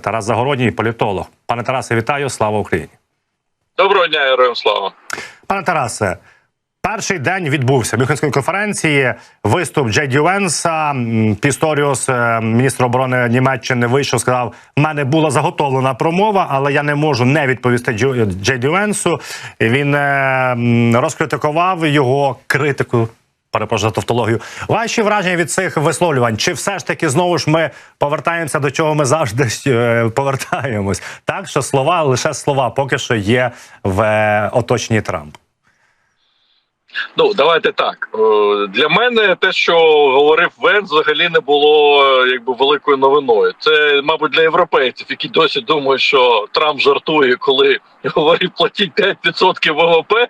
Тарас Загородній, політолог. Пане Тарасе, вітаю! Слава Україні! Доброго дня, героям слава. Пане Тарасе, перший день відбувся Мюнхенської конференції. Виступ Джей Венса. Пісторіус, е, міністр оборони Німеччини, вийшов, сказав: в мене була заготовлена промова, але я не можу не відповісти Джей Ді Венсу. Він е, розкритикував його критику. Перепрошую за тавтологію. Ваші враження від цих висловлювань? Чи все ж таки знову ж ми повертаємося до чого ми завжди е, повертаємось? Так що слова лише слова поки що є в е, оточенні Трампа. Ну давайте так. Е, Для мене те, що говорив Венс, взагалі не було е, якби великою новиною. Це, мабуть, для європейців, які досі думають, що Трамп жартує, коли говорить платіть 5% ВВП,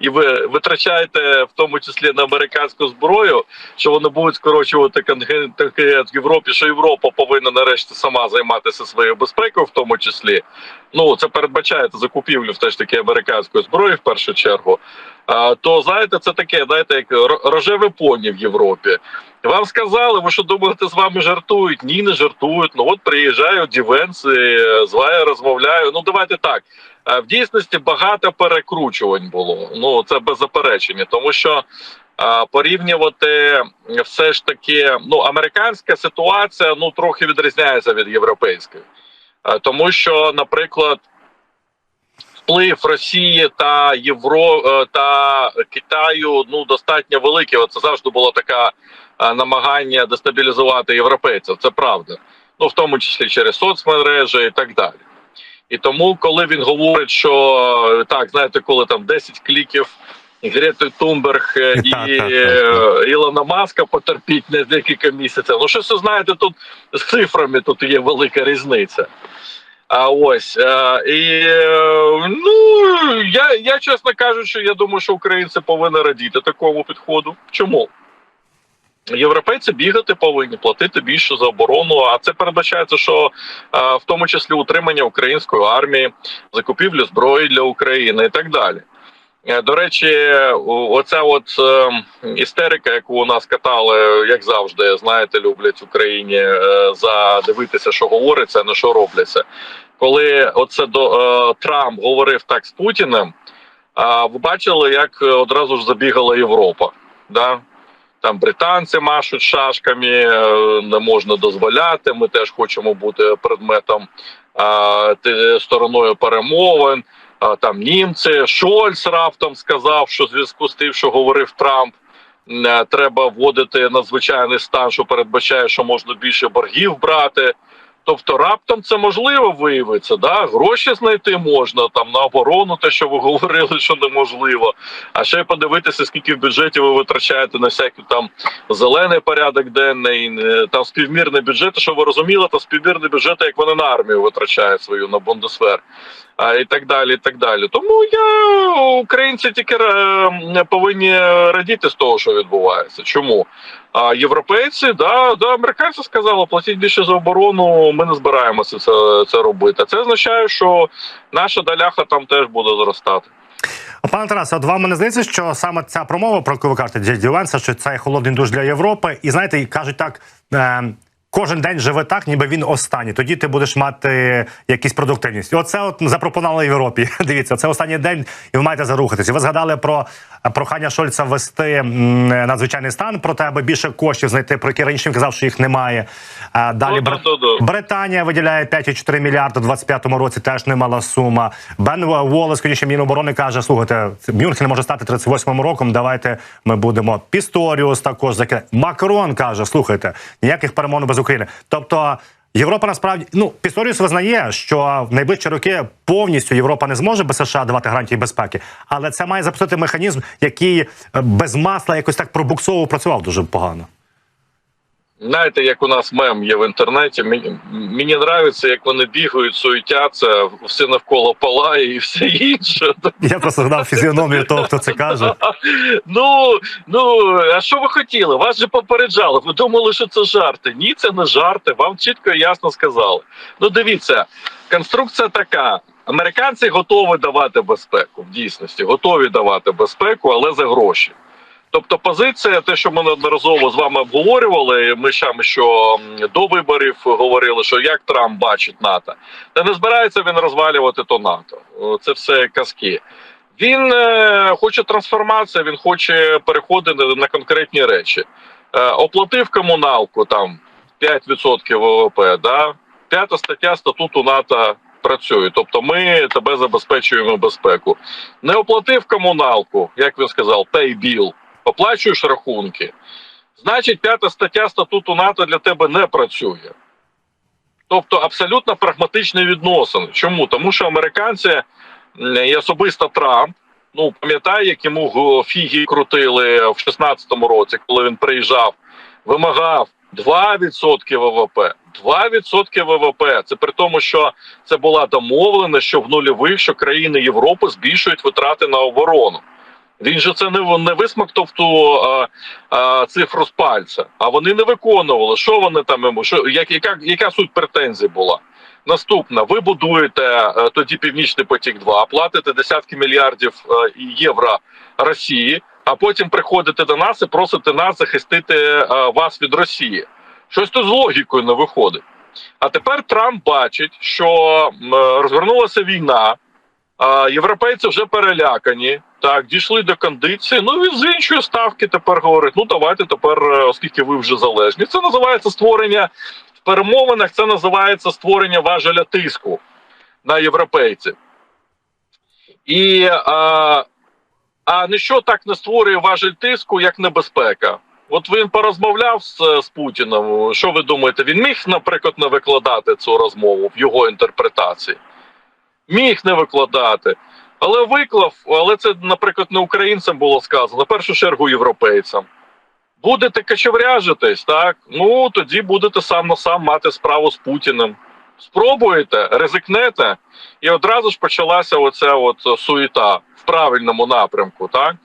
і ви витрачаєте в тому числі на американську зброю, що вони будуть скорочувати контингент в Європі, що Європа повинна нарешті сама займатися своєю безпекою, в тому числі. Ну це передбачається закупівлю все ж таки американської зброї в першу чергу. То знаєте, це таке, знаєте, як ро- рожеве поні в Європі. Вам сказали, ви що думаєте, з вами жартують? Ні, не жартують. Ну от приїжджаю Дівенси, з вами розмовляю. Ну давайте так. А, В дійсності багато перекручувань було. Ну це без заперечення, тому що. Порівнювати все ж таки, ну американська ситуація ну трохи відрізняється від європейської, тому що, наприклад, вплив Росії та Євро е, та Китаю ну достатньо великий. Оце завжди було таке е, намагання дестабілізувати європейців. Це правда. Ну в тому числі через соцмережі і так далі. І тому, коли він говорить, що е, так, знаєте, коли там 10 кліків Грети Тумберг е, і е, Ілона Маска потерпіть на декілька місяців. Ну, щось ви знаєте, тут з цифрами тут є велика різниця. А ось е, і ну я, я чесно кажучи, я думаю, що українці повинні радіти такому підходу. Чому? Європейці бігати повинні платити більше за оборону. А це передбачається, що в тому числі утримання української армії, закупівлю зброї для України і так далі. Е, До речі, оця от е, істерика, яку у нас катали, як завжди, знаєте, люблять в Україні е, задивитися, що говориться, а не що робляться. Коли оце до Трамп говорив так з Путіним, а ви бачили, як одразу ж забігала Європа. Да? Там британці машуть шашками, не можна дозволяти. Ми теж хочемо бути предметом стороною перемовин. Там німці, Шольц раптом сказав, що в зв'язку з тим, що говорив Трамп, е, треба вводити надзвичайний стан, що передбачає, що можна більше боргів брати. Тобто раптом це можливо виявиться, да? гроші знайти можна там на оборону, те, що ви говорили, що неможливо. А ще подивитися, скільки в бюджеті ви витрачаєте на всякий там зелений порядок денний, е, там співмірний бюджет, що ви розуміли, то співмірний бюджет, як вони на армію витрачають свою на Бундесвер. І так далі, і так далі. Тому я українці тільки е, повинні радіти з того, що відбувається. Чому? А європейці, да, да, американці сказали, платіть більше за оборону. Ми не збираємося це, це робити. Це означає, що наша доляха там теж буде зростати. Пане Тарасе, от вам не здається, що саме ця промова, про яку ви кажете, Джей що це холодний душ для Європи, і знаєте, кажуть так. Е- Кожен день живе так, ніби він останній. Тоді ти будеш мати якісь продуктивність. Оце от запропонували Європі. Дивіться, це останній день, і ви маєте зарухатися. Ви згадали про прохання Шольца ввести надзвичайний стан, про те, аби більше коштів знайти, про які раніше він казав, що їх немає. Далі Ну, Бр- Британія виділяє 5,4 мільярди у 25-му році. Теж немала сума. Бен Уоллес, конечно, Міноборони каже: слухайте, Мюнхен може стати 38-м роком. Давайте ми будемо. Пісторіус також заки. Макрон каже: слухайте, ніяких перемовин без України. Тобто. Європа насправді ну Пісторіус визнає, що в найближчі роки повністю Європа не зможе без США давати гарантії безпеки, але це має запустити механізм, який е, без масла якось так пробуксово працював дуже погано. Знаєте, як у нас мем є в інтернеті. Мені, мені нравиться, як вони бігають, суетяться, все навколо палає і все інше. Я просто згадав фізіономію того, хто це каже. Ну ну а що ви хотіли? Вас же попереджали. Ви думали, що це жарти? Ні, це не жарти. Вам чітко і ясно сказали. Ну, дивіться, конструкція така. Американці готові давати безпеку в дійсності, готові давати безпеку, але за гроші. Тобто, позиція, те, що ми неодноразово з вами обговорювали, ми ще що до виборів говорили, що як Трамп бачить НАТО, та не збирається він розвалювати то НАТО. Це все казки. Він е, хоче трансформації, він хоче переходити на конкретні речі. Е, оплатив комуналку там 5% ВВП, да? п'ята стаття статуту НАТО працює. Тобто ми тебе забезпечуємо безпеку. Не оплатив комуналку, як він сказав, pay bill, оплачуєш рахунки. Значить, п'ята стаття статуту НАТО для тебе не працює. Тобто абсолютно прагматичні відносини. Чому? Тому що американці і особисто Трамп, ну пам'ятає, як йому фіги крутили в 16-му році, коли він приїжджав, вимагав 2% ВВП. 2% ВВП. Це при тому, що це була домовлена, що в нульових, що країни Європи збільшують витрати на оборону. Він же це не, не висмактав ту а, а, цифру з пальця, а вони не виконували. Що вони там йому? Що як, яка, яка суть претензій була? Наступна, ви будуєте е, тоді Північний потік 2 платите десятки мільярдів е, євро Росії, а потім приходите до нас і просите нас захистити е, вас від Росії. Щось тут з логікою не виходить. А тепер Трамп бачить, що розвернулася війна, європейці вже перелякані. Так, дійшли до кондиції. Ну він звінчує ставки. Тепер говорить: ну давайте тепер, е, оскільки ви вже залежні. Це називається створення в перемовинах. Це називається створення важеля тиску на європейців. І а, а ніщо так не створює важель тиску, як небезпека. От він порозмовляв з, з Путіним. Що ви думаєте? Він міг, наприклад, не викладати цю розмову в його інтерпретації? Міг не викладати. Але виклав, але це, наприклад, не українцям було сказано, в першу чергу європейцям. Будете качевряжитись, так? Ну тоді будете сам на сам мати справу з Путіним. Спробуєте, ризикнете, і одразу ж почалася оця от суєта в правильному напрямку, так?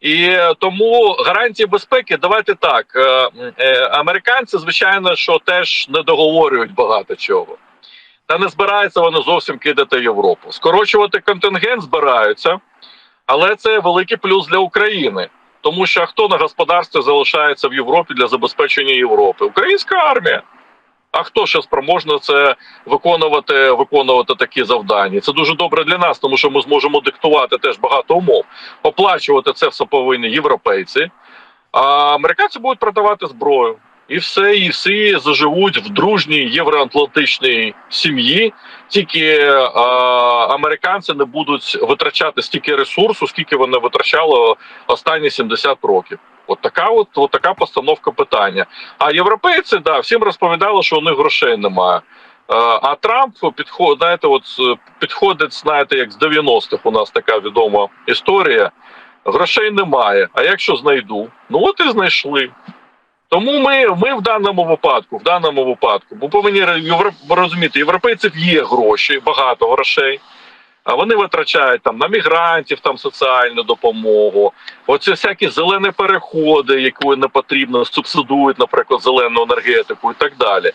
І тому гарантії безпеки, давайте так. е, е, Американці, звичайно, що теж не договорюють багато чого. Та не збираються вони зовсім кидати Європу. Скорочувати контингент збираються, але це великий плюс для України. Тому що хто на господарстві залишається в Європі для забезпечення Європи? Українська армія. А хто ще спроможний це виконувати, виконувати такі завдання? Це дуже добре для нас, тому що ми зможемо диктувати теж багато умов. Оплачувати це все повинні європейці, а американці будуть продавати зброю. І все, і всі заживуть в дружній євроатлантичній сім'ї. Тільки е, американці не будуть витрачати стільки ресурсу, скільки вони витрачали останні 70 років. От така, от, от така постановка питання. А європейці, да, всім розповідали, що у них грошей немає. А Трамп підходить, знаєте, от е, підходить, знаєте, як з 90-х у нас така відома історія. Грошей немає. А якщо знайду, ну от і знайшли. Тому ми, ми в даному випадку, в даному випадку, бо повинні розуміти, європейців є гроші, багато грошей. А вони витрачають там на мігрантів, там соціальну допомогу. Оці всякі зелені переходи, які не потрібно, субсидують, наприклад, зелену енергетику і так далі.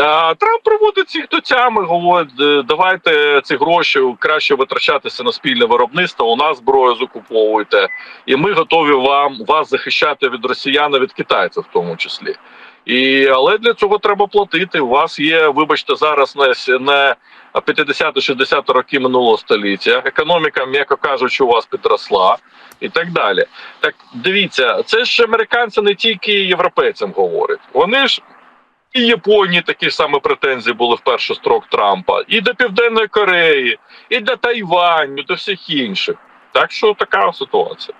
Трамп приводить їх до тями, говорить, «Е, давайте ці гроші краще витрачатися на спільне виробництво. У нас зброю закуповуйте, і ми готові вам вас захищати від росіян, від китайців, в тому числі. І але для цього треба платити. У вас є, вибачте, зараз не, не 50-60 роки минулого століття. Економіка, м'яко кажучи, у вас підросла і так далі. Так дивіться, це ж американці не тільки європейцям говорять. Вони ж і Японії такі ж самі претензії були в перший строк Трампа, і до Південної Кореї, і до Тайваню, до всіх інших. Так що така ситуація.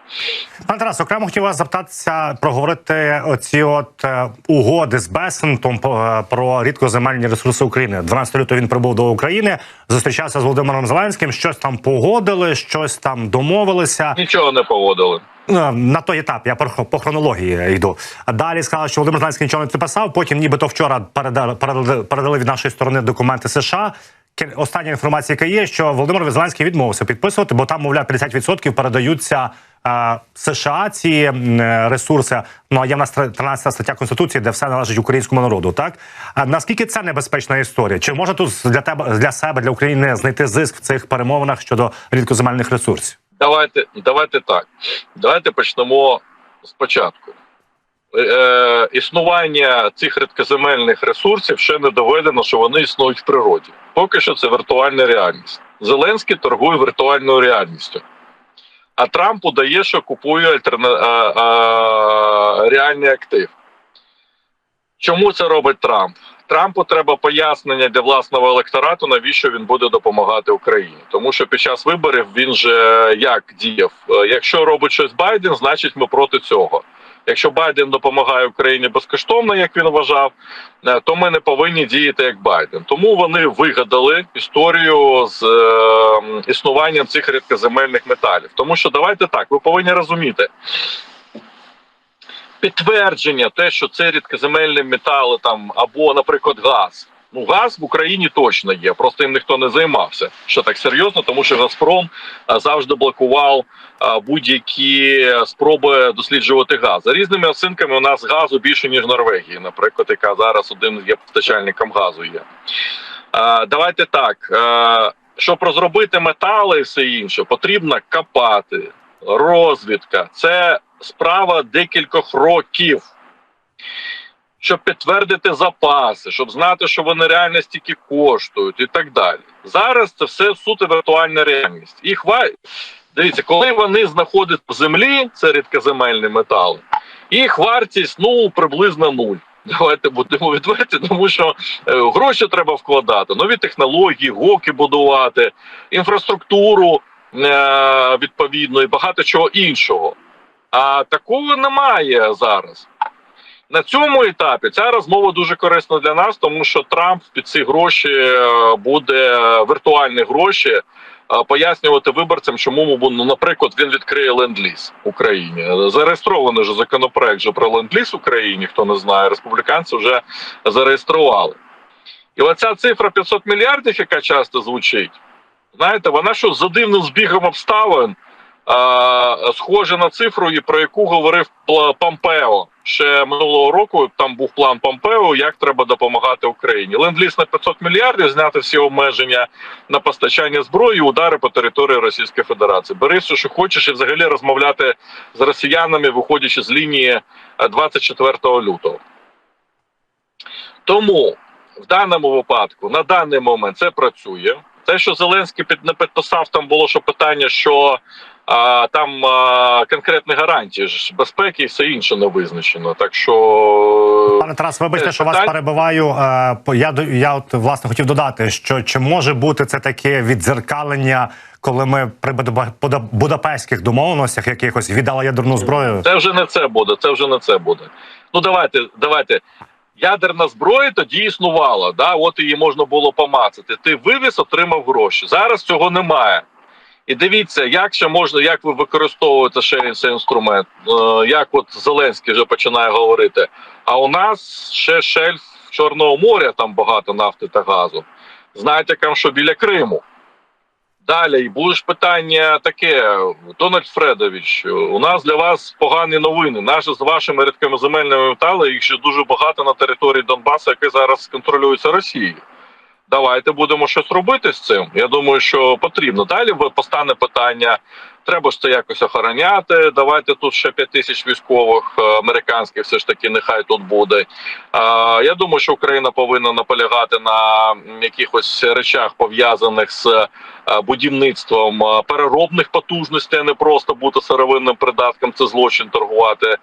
Пане Тарас, окремо хотів вас запитатися проговорити оці от е, угоди з Бесентом е, про рідкоземельні ресурси України. 12 лютого він прибув до України, зустрічався з Володимиром Зеленським. Щось там погодили, щось там домовилися. Нічого не поводили. Ну, на той етап я по, хронології йду. Далі сказали, що Володимир Зеленський нічого не підписав. Потім, нібито вчора передали, передали, передали від нашої сторони документи США. Остання інформація, яка є, що Володимир Зеленський відмовився підписувати, бо там, мовляв, 50% передаються е, США ці е, ресурси. Ну а є в нас 13 стаття конституції, де все належить українському народу. Так а наскільки це небезпечна історія? Чи може тут для тебе для себе для України знайти зиск в цих перемовинах щодо рідкоземельних ресурсів? Давайте, давайте так. Давайте почнемо спочатку. Е, е, існування цих рідкоземельних ресурсів ще не доведено, що вони існують в природі. Поки що це віртуальна реальність. Зеленський торгує віртуальною реальністю. А Трамп удає, що купує альтерна... а, а, реальний актив. Чому це робить Трамп? Трампу треба пояснення для власного електорату, навіщо він буде допомагати Україні. Тому що під час виборів він же як діяв: Е, якщо робить щось Байден, значить ми проти цього. Якщо Байден допомагає Україні безкоштовно, як він вважав, е, то ми не повинні діяти як Байден. Тому вони вигадали історію з е, існуванням цих рідкоземельних металів. Тому що давайте так, ви повинні розуміти. Підтвердження, те, що це рідкоземельні метали, там або, наприклад, газ. Ну, газ в Україні точно є, просто їм ніхто не займався. Що так серйозно, тому що Газпром завжди блокував будь-які спроби досліджувати газ. За різними оцінками, у нас газу більше ніж Норвегії, наприклад, яка зараз один є постачальником газу. Є давайте так. Щоб розробити метали і все інше, потрібно копати, розвідка. Це справа декількох років. Щоб підтвердити запаси, щоб знати, що вони реально стільки коштують, і так далі. Зараз це все суто віртуальна реальність. Їх ва... Дивіться, коли вони знаходять в землі, це рідкоземельні метали, їх вартість ну приблизно нуль. Давайте будемо відверті, тому що е, гроші треба вкладати, нові технології, гоки будувати, інфраструктуру е, відповідно і багато чого іншого. А такого немає зараз. На цьому етапі ця розмова дуже корисна для нас, тому що Трамп під ці гроші е, буде віртуальні гроші е, пояснювати виборцям, чому ну, наприклад, він відкриє ленд-ліз Україні. Зареєстрований же законопроект же про ленд-ліз в Україні. Хто не знає, республіканці вже зареєстрували. І оця цифра 500 мільярдів, яка часто звучить, знаєте, вона що за дивним збігом обставин а, схожа на цифру, про яку говорив Помпео ще минулого року. Там був план Помпео, як треба допомагати Україні. Ленд-ліз на 500 мільярдів, зняти всі обмеження на постачання зброї, удари по території Російської Федерації. Бери все, що хочеш, і взагалі розмовляти з росіянами, виходячи з лінії е, 24 лютого. Тому в даному випадку на даний момент це працює. Те, що Зеленський не підписав, там було що питання, що а, там а, конкретні гарантії ж безпеки і все інше не визначено. Так що Пане Тарас, вибачте, Е, що вас питань- перебиваю. Е, Я я от власне хотів додати, що чи може бути це таке віддзеркалення, коли ми при Буда- Буда- будапештських домовленостях якихось віддали ядерну зброю? це вже не це буде. Це вже не це буде. Ну давайте, давайте. Ядерна зброя тоді існувала, да, от її можна було помацати. Ти вивіз, отримав гроші. Зараз цього немає. І дивіться, як ще можна, як ви використовуєте ще цей інструмент. Е, як от Зеленський вже починає говорити. А у нас ще шельф Чорного моря, там багато нафти та газу. Знаєте, там що біля Криму. Далі, і буде ж питання таке, Дональд Фредович, у нас для вас погані новини. Наші з вашими рідкими земельними металами, їх ще дуже багато на території Донбасу, яке зараз контролюється Росією. Давайте будемо щось робити з цим. Я думаю, що потрібно. Далі постане питання. Треба ж це якось охороняти. Давайте тут ще 5 тисяч військових е, американських, все ж таки, нехай тут буде. Я думаю, що Україна повинна наполягати на якихось речах пов'язаних з е, будівництвом е, переробних потужностей, а не просто бути сировинним придатком. Це злочин торгувати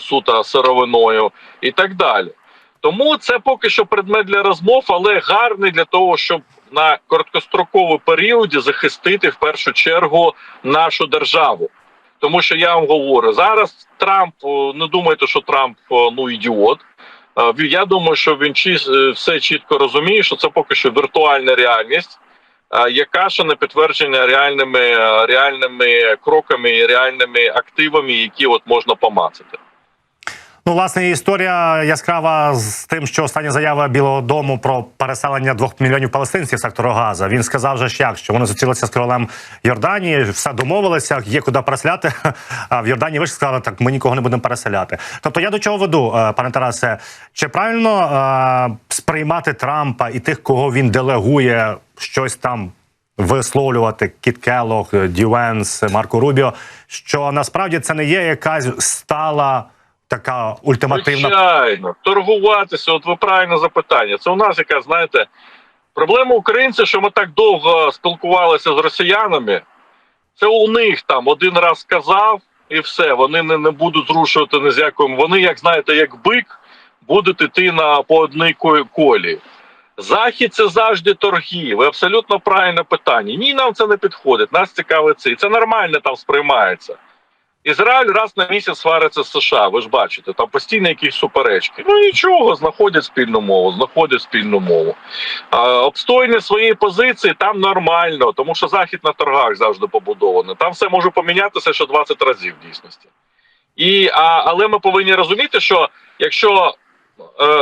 суто сировиною і так далі. Тому це поки що предмет для розмов, але гарний для того, щоб на короткостроковий періоді захистити в першу чергу нашу державу. Тому що я вам говорю, зараз Трамп не думайте, що Трамп ну ідіот. Е, Я думаю, що він е, все чітко розуміє, що це поки що віртуальна реальність, е, яка ще не підтверджена реальними, е, реальними кроками і реальними активами, які от можна помацати. Ну, власне, історія яскрава з тим, що остання заява Білого Дому про переселення двох мільйонів палестинців сектору Газа. Він сказав же ж як, що вони зустрілися з королем Йорданії, все домовилися, є куди переселяти. А в Йорданії вийшли, сказали, так ми нікого не будемо переселяти. Тобто, я до чого веду, е, пане Тарасе, чи правильно е, сприймати Трампа і тих, кого він делегує щось там висловлювати Кіт Келлог, Дювенс, Марко Рубіо, що насправді це не є якась стала така ультимативна Звичайно, торгуватися. От ви правильне запитання. Це у нас яка, знаєте, проблема українців, що ми так довго спілкувалися з росіянами. Це у них там один раз сказав, і все. Вони не, не будуть зрушувати ні з яким. Вони, як знаєте, як бик, будуть йти на по одній колі. Захід це завжди торги. Ви абсолютно правильне питання. Ні, нам це не підходить. Нас цікавить це. І це нормально там сприймається. Ізраїль раз на місяць свариться з США. Ви ж бачите, там постійно якісь суперечки. Ну нічого, знаходять спільну мову, знаходять спільну мову. А, обстояння своєї позиції там нормально, тому що захід на торгах завжди побудований. Там все може помінятися ще 20 разів в дійсності. І, а, але ми повинні розуміти, що якщо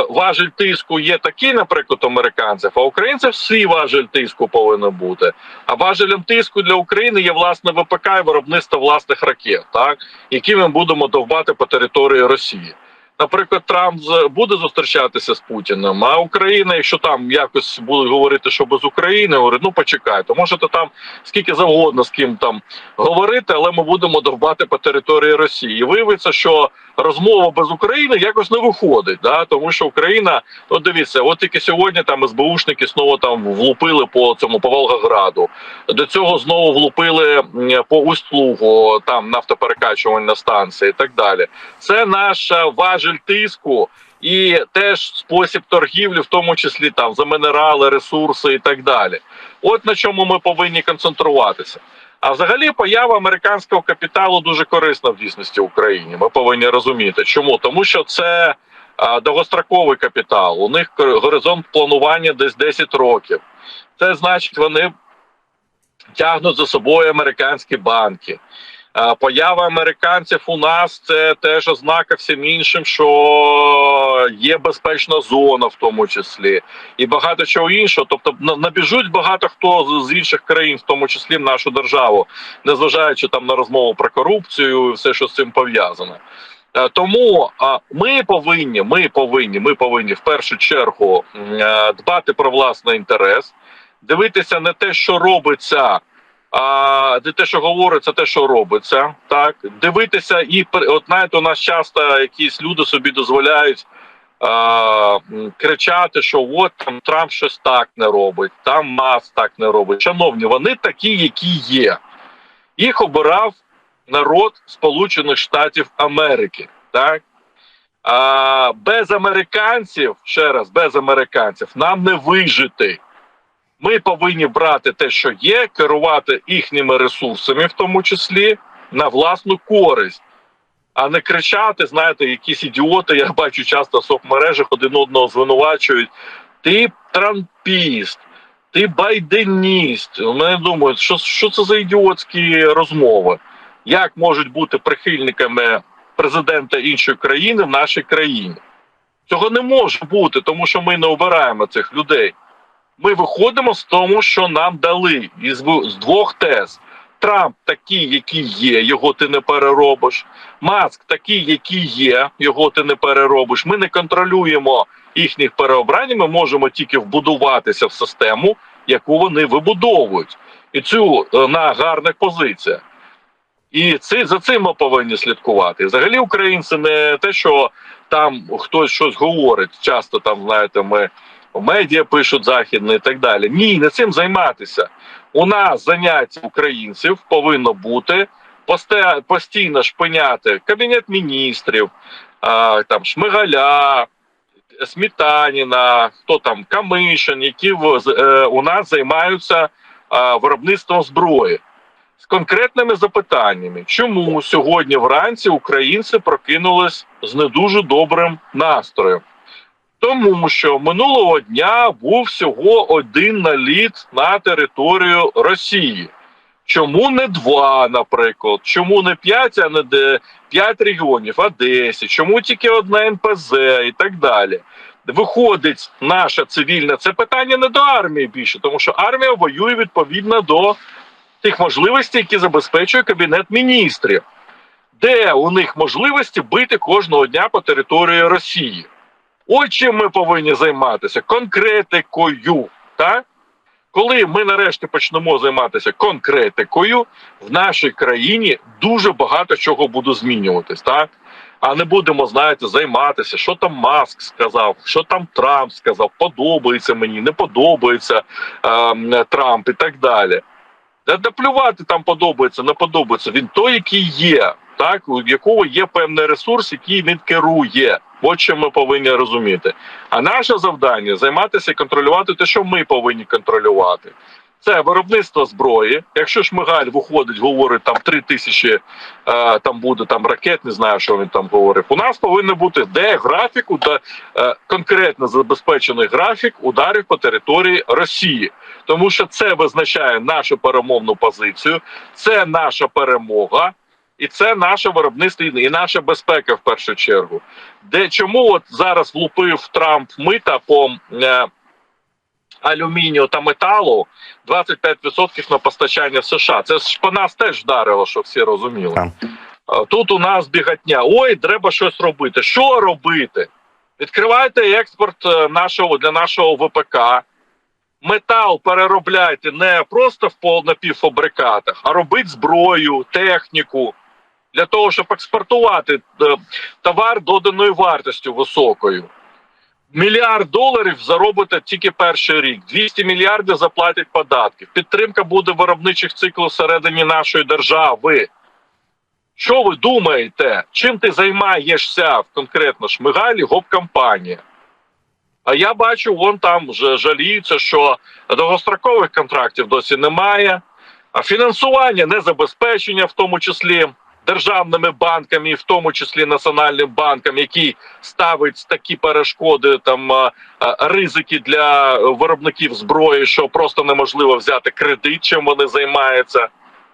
важель тиску є такий, наприклад, американців, а українців свій важель тиску повинен бути. А важелем тиску для України є власне ВПК і виробництво власних ракет, так які ми будемо довбати по території Росії. Наприклад, Трамп буде зустрічатися з Путіним, а Україна, якщо там якось будуть говорити, що без України, говорить, ну почекайте, можете там скільки завгодно з ким там говорити, але ми будемо довбати по території Росії. І виявиться, що розмова без України якось не виходить, да? тому що Україна, от дивіться, от тільки сьогодні там СБУшники знову там влупили по цьому по Волгограду. До цього знову влупили по Усть-Лугу, там нафтоперекачувальна станція і так далі. Це наш е, важель тиску. І теж спосіб торгівлі, в тому числі там за мінерали, ресурси і так далі. От на чому ми повинні концентруватися. А взагалі поява американського капіталу дуже корисна в дійсності Україні. Ми повинні розуміти, чому тому, що це довгостроковий капітал. У них горизонт планування десь 10 років. Це значить, вони тягнуть за собою американські банки. Поява американців у нас це теж ознака всім іншим, що є безпечна зона, в тому числі, і багато чого іншого. Тобто на- набіжуть багато хто з- інших країн, в тому числі в нашу державу, незважаючи там на розмову про корупцію і все, що з цим пов'язане. Е, Тому ми повинні, ми повинні, ми повинні в першу чергу е, дбати про власний інтерес, дивитися не те, що робиться, а те, що говориться, те, що робиться. Так дивитися і от знаєте, у нас часто якісь люди собі дозволяють. а, кричати, що от там Трамп щось так не робить, там Маск так не робить. Шановні, вони такі, які є. Їх обирав народ Сполучених Штатів Америки. Так? А, без американців, ще раз, без американців, нам не вижити. Ми повинні брати те, що є, керувати їхніми ресурсами, в тому числі на власну користь, а не кричати, знаєте, якісь ідіоти, я бачу часто в соцмережах один одного звинувачують. Ти трампіст, ти байденіст. Мене думають, що, що це за ідіотські розмови? Як можуть бути прихильниками президента іншої країни в нашій країні? Цього не може бути, тому що ми не обираємо цих людей. Ми виходимо з тому, що нам дали із з двох тез. Трамп такий, який є, його ти не переробиш. Маск такий, який є, його ти не переробиш. Ми не контролюємо їхніх переобрань. Ми можемо тільки вбудуватися в систему, яку вони вибудовують, і цю е, на гарних позиціях. І це за цим ми повинні слідкувати. Взагалі, українці не те, що там хтось щось говорить. Часто там, знаєте, ми медіа пишуть західне і так далі. Ні, не цим займатися. У нас заняття українців повинно бути постійно шпиняти кабінет міністрів, там Шмигаля, Смітаніна, хто там Камишин, які е, у нас займаються виробництвом зброї з конкретними запитаннями, чому сьогодні вранці українці прокинулись з не дуже добрим настроєм. Тому що минулого дня був всього один наліт на територію Росії. Чому не два, наприклад? Чому не п'ять, а не де п'ять регіонів, а десять? Чому тільки одна НПЗ і так далі? Виходить наша цивільна це питання не до армії більше, тому що армія воює відповідно до тих можливостей, які забезпечує кабінет міністрів, де у них можливості бити кожного дня по території Росії. От чим ми повинні займатися конкретикою, так? Коли ми нарешті почнемо займатися конкретикою, в нашій країні дуже багато чого буде змінюватись, так? А не будемо, знаєте, займатися, що там Маск сказав, що там Трамп сказав, подобається мені, не подобається е, Трамп і так далі. Да плювати там подобається, не подобається. Він той, який є, так у якого є певний ресурс, який він керує. От що ми повинні розуміти. А наше завдання займатися і контролювати те, що ми повинні контролювати. Це виробництво зброї. Якщо Шмигаль виходить, говорить там три тисячі, е, там буде там ракет, не знаю, що він там говорив. У нас повинен бути де графік, де е, конкретно забезпечений графік ударів по території Росії, тому що це визначає нашу перемовну позицію, це наша перемога. І це наше виробництво і наша безпека в першу чергу. Де чому от зараз влупив Трамп мита по е, алюмінію та металу 25% на постачання в США? Це ж по нас теж вдарило, щоб всі розуміли. Тут у нас бігатня. Ой, треба щось робити. Що робити? Відкривайте експорт е, нашого для нашого ВПК. Метал переробляйте не просто в напівфабрикатах, а робити зброю, техніку для того, щоб експортувати е, товар доданою вартістю високою. Мільярд доларів заробите тільки перший рік. 200 мільярдів заплатять податків. Підтримка буде виробничих циклів всередині нашої держави. Що ви думаєте? Чим ти займаєшся конкретно Шмигалі гоп-компанія? А я бачу, вон там вже жаліються, що довгострокових контрактів досі немає, а фінансування не забезпечення, в тому числі державними банками, в тому числі національним банком, який ставить такі перешкоди, там а, а, ризики для виробників зброї, що просто неможливо взяти кредит, чим вони займаються.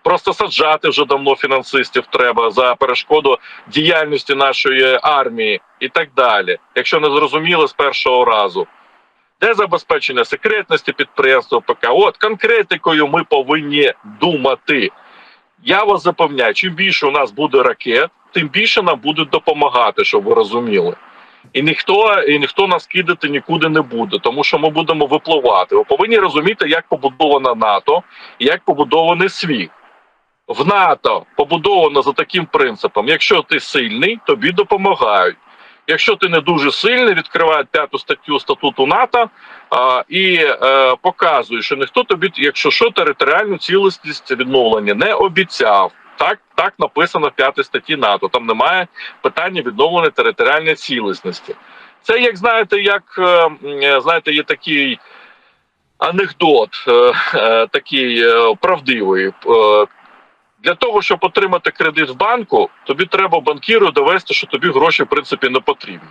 Просто саджати вже давно фінансистів треба за перешкоду діяльності нашої армії і так далі, якщо не зрозуміло з першого разу. Де забезпечення секретності підприємства ПК? От конкретикою ми повинні думати. Я вас запевняю, чим більше у нас буде ракет, тим більше нам будуть допомагати, щоб ви розуміли. І ніхто і ніхто нас кидати нікуди не буде, тому що ми будемо випливати. Ви повинні розуміти, як побудована НАТО і як побудований світ. В НАТО побудовано за таким принципом: якщо ти сильний, тобі допомагають. Якщо ти не дуже сильний, відкривають п'яту статтю статуту НАТО а, і е, показує, що ніхто тобі, якщо що, територіальну цілісність відновлення не обіцяв. Так, так написано в п'ятій статті НАТО. Там немає питання відновлення територіальної цілісності. Це як знаєте, як е, знаєте, є такий анекдот, е, е, такий е, правдивий. Для того, щоб отримати кредит в банку, тобі треба банкіру довести, що тобі гроші в принципі не потрібні.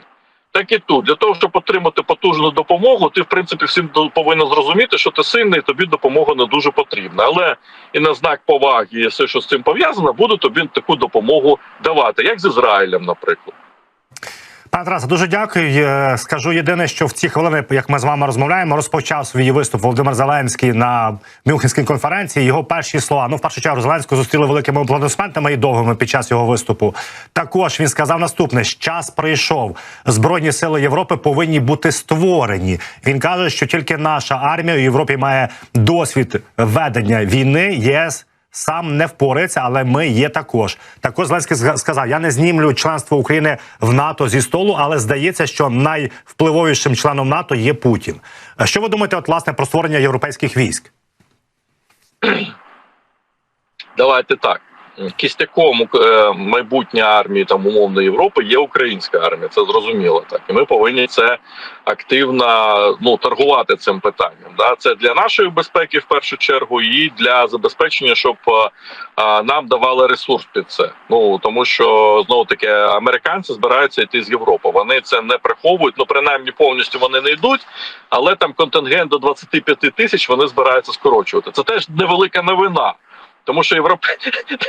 Так і тут, для того, щоб отримати потужну допомогу, ти в принципі всім повинен зрозуміти, що ти сильний, тобі допомога не дуже потрібна. Але і на знак поваги, і все, що з цим пов'язано, буду тобі таку допомогу давати, як з Ізраїлем, наприклад. Пане Тарасе, дуже дякую. Скажу єдине, що в ці хвилини, як ми з вами розмовляємо, розпочав свій виступ Володимир Зеленський на Мюнхенській конференції. Його перші слова. Ну, в першу чергу, Зеленського зустріли великими аплодисментами і довгими під час його виступу. Також він сказав наступне: час прийшов. Збройні сили Європи повинні бути створені. Він каже, що тільки наша армія у Європі має досвід ведення війни. ЄС сам не впорається, але ми є також. Також Зеленський сказав: я не знімлю членство України в НАТО зі столу, але здається, що найвпливовішим членом НАТО є Путін. Що ви думаєте, от власне про створення європейських військ? Давайте так. Кістяком е, майбутньої армії там умовної Європи є українська армія. Це зрозуміло так. І ми повинні це активно ну торгувати цим питанням. Да, це для нашої безпеки в першу чергу, і для забезпечення, щоб е, е, нам давали ресурс під це. Ну тому що знову таки американці збираються йти з Європи. Вони це не приховують. Ну принаймні повністю вони не йдуть, але там контингент до 25 тисяч вони збираються скорочувати. Це теж невелика новина. Тому що європе...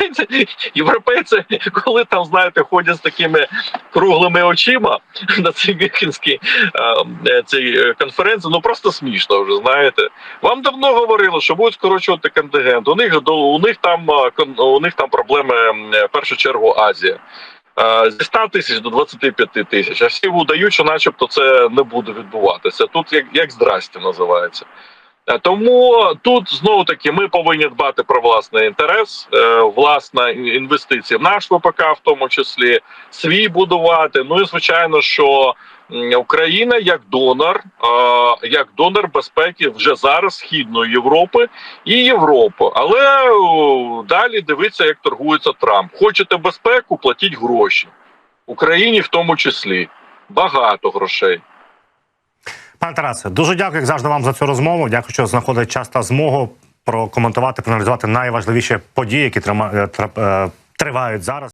європейці, коли там, знаєте, ходять з такими круглими очима на цій Мюнхенській е, цій е, конференції, ну просто смішно вже, знаєте. Вам давно говорили, що будуть скорочувати контингент. У них, у них, там, е, у них там проблеми, е, в першу чергу, Азія. Е, Зі 100 тисяч до 25 тисяч, а всі удають, що начебто це не буде відбуватися. Тут як, як здрасті називається. Е, Тому тут знову таки ми повинні дбати про власний інтерес, е, власна інвестиції в наш ВПК, в тому числі свій будувати. Ну і звичайно, що Україна як донор, е, як донор безпеки вже зараз східної Європи і Європи. Але далі дивиться, як торгується Трамп. Хочете безпеку, платіть гроші Україні, в тому числі багато грошей. Пане Тарасе, дуже дякую, як завжди, вам за цю розмову. Дякую, що знаходить час та змогу прокоментувати, проаналізувати найважливіші події, які е, е, тривають зараз.